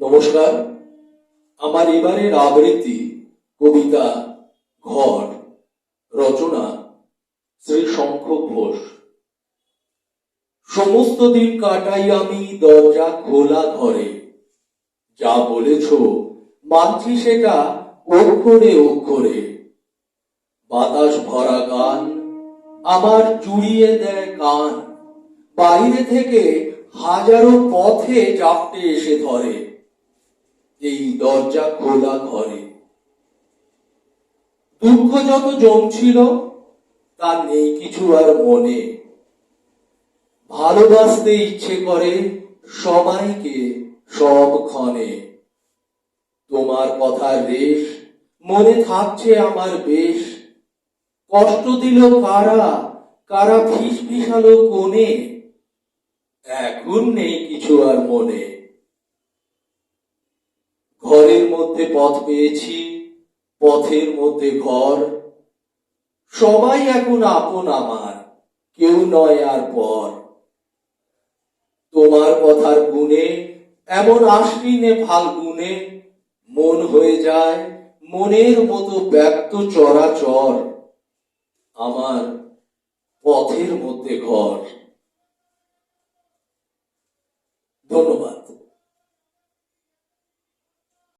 নমস্কার। আমার এবারের আবৃত্তি, কবিতা, ঘর, রচনা, শ্রী শঙ্খ ঘোষ। সমস্ত দিন কাটাই আমি দরজা খোলা ঘরে। যা বলেছ, মানছি সেটা অক্ষরে অক্ষরে। বাতাস ভরা গান, আমার জুড়িয়ে দেয় কান। বাইরে থেকে হাজারো পথে চাপটে এসে ধরে। এই দরজা খোলা ঘরে। দুঃখ যত জমছিল তা নেই কিছু আর মনে। ভালোবাসতে ইচ্ছে করে সবাইকে সব ক্ষণে তোমার কথার রেশ, মনে থাকছে আমার বেশ। কষ্ট দিল কারা কারা ফিস ফিসালো কোণে। এখন নেই কিছু আর মনে। পথের মধ্যে পথ পেয়েছি, পথের মধ্যে ঘর। সবাই এখন আপন আমার, কেউ নয় আর পর। তোমার কথার গুণে, এমন আশ্বিনে ফাল্গুনে মন হয়ে যায়, মনের মতো ব্যক্ত চরাচর, আমার পথের মধ্যে ঘর। ধন্যবাদ।